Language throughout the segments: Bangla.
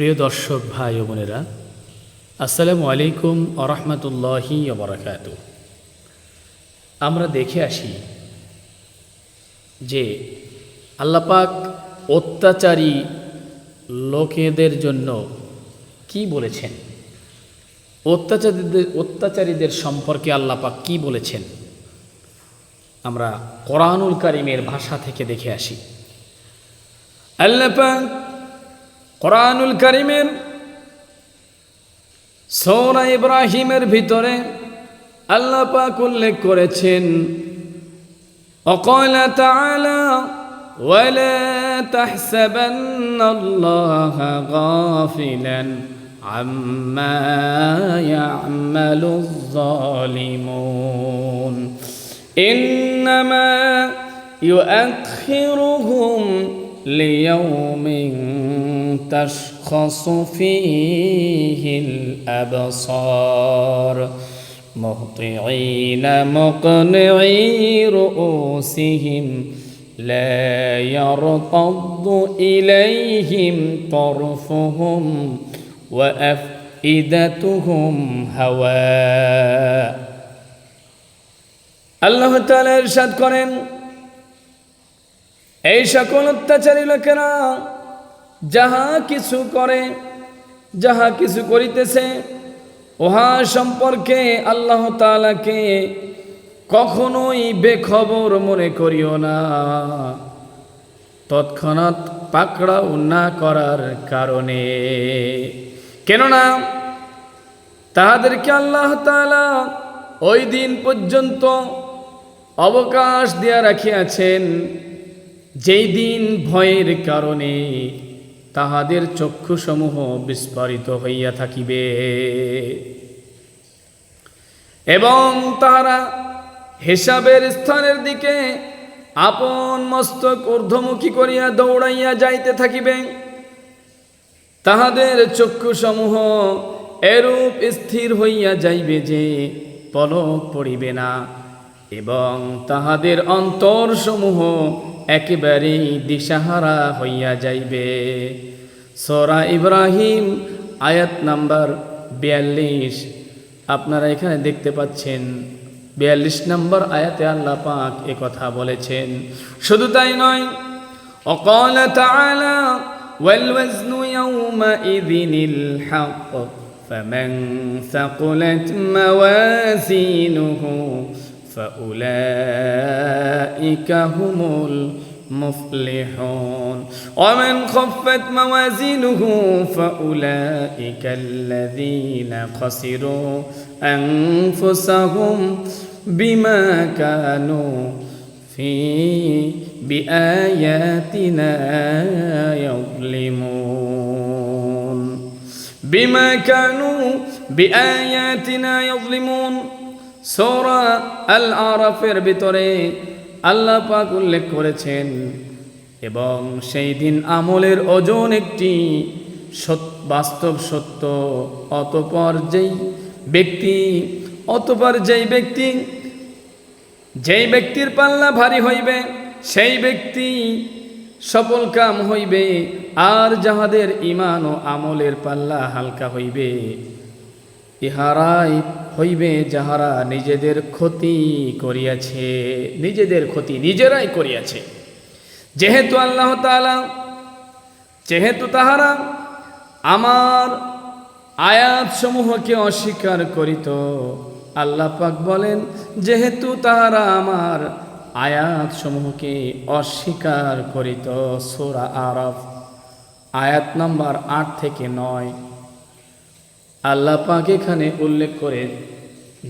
প্রিয় দর্শক, ভাই ও বোনেরা, আসসালামু আলাইকুম আরহামতুল্লাহি বরাকাত আমরা দেখে আসি যে আল্লাপাক অত্যাচারী লোকেদের জন্য কি বলেছেন? অত্যাচারীদের অত্যাচারীদের সম্পর্কে আল্লাপাক কি বলেছেন? আমরা কোরআনুল কারিমের ভাষা থেকে দেখে আসি। আল্লাপাক কোরআনুল কারিমের সৌরা ইব্রাহিমের ভিতরে আল্লাহ পাক উল্লেখ করেছেন অকল তাআলা ولا تحسبن الله غافلا عما يعمل الظالمون إنما يؤخرهم ليوم تشخص فيه الأبصار مهطعين مقنعي رؤوسهم لا يرتض إليهم طرفهم وأفئدتهم هواء الله تعالى إرشاد করেন এই সকল অত্যাচারী লোকেরা যাহা কিছু করে, যাহা কিছু করিতেছে, উহা সম্পর্কে আল্লাহ তালাকে কখনোই বেখবর মনে করিও না। তৎক্ষণাৎ পাকড়াও না করার কারণে। কেননা তাহাদেরকে আল্লাহ তালা ওই দিন পর্যন্ত অবকাশ দেয়া রাখিয়াছেন। যেই দিন ভয়ের কারণে তাহাদের চক্ষুসমূহ বিস্ফারিত হইয়া থাকিবে। এবং তাহারা হিসাবের স্থানের দিকে আপন মস্তক ঊর্ধ্বমুখী করিয়া দৌড়াইয়া যাইতে থাকিবে। তাহাদের চক্ষুসমূহ এরূপ স্থির হইয়া যাইবে যে পলক পড়িবে না, এবং তাহাদের অন্তরসমূহ একেবারেই দিশাহারা হইয়া যাইবে সরা ইব্রাহিম আয়াত নাম্বার বিয়াল্লিশ আপনারা এখানে দেখতে পাচ্ছেন বিয়াল্লিশ নম্বর আয়াতে আল্লাহ পাক এ কথা বলেছেন শুধু তাই নয় অকল তাআলা والوزن يومئذ الحق فمن ثقلت موازينه فأولئك هم المفلحون ومن خفت موازينه فأولئك الذين خسروا أنفسهم بما كانوا في بآياتنا يظلمون بما كانوا بآياتنا يظلمون সৌরা আল আরফের ভিতরে আল্লাহ পাক উল্লেখ করেছেন, এবং সেই দিন আমলের ওজন একটি বাস্তব সত্য। অতপর যেই ব্যক্তি, অতপর যেই ব্যক্তি, যেই ব্যক্তির পাল্লা ভারী হইবে, সেই ব্যক্তি সফল কাম হইবে, আর যাহাদের ইমান ও আমলের পাল্লা হালকা হইবে। ইহারাই হইবে যাহারা নিজেদের ক্ষতি করিয়াছে, নিজেদের ক্ষতি নিজেরাই করিয়াছে। যেহেতু আল্লাহ তালা যেহেতু তাহারা আমার আয়াত সমূহকে অস্বীকার করিত, আল্লাহ পাক বলেন, যেহেতু তাহারা আমার আয়াত সমূহকে অস্বীকার করিত, সোরা আরফ আয়াত নাম্বার আট থেকে নয়। আল্লাহ পাক এখানে উল্লেখ করে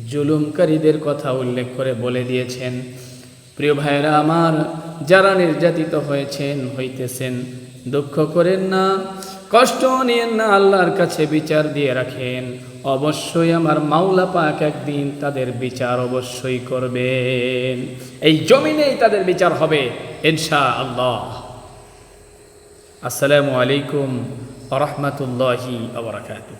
জুলুমকারীদের কথা উল্লেখ করে বলে দিয়েছেন। প্রিয় ভাইরা আমার, যারা নির্যাতিত হয়েছেন, হইতেছেন, দুঃখ করেন না, কষ্ট নিয়েন না, আল্লাহর কাছে বিচার দিয়ে রাখেন। অবশ্যই আমার মাওলা পাক একদিন তাদের বিচার অবশ্যই করবেন। এই জমিনেই তাদের বিচার হবে ইনশা আল্লাহ আসসালামু আলাইকুম রহমতুল্লাহি আবরাকাতুহ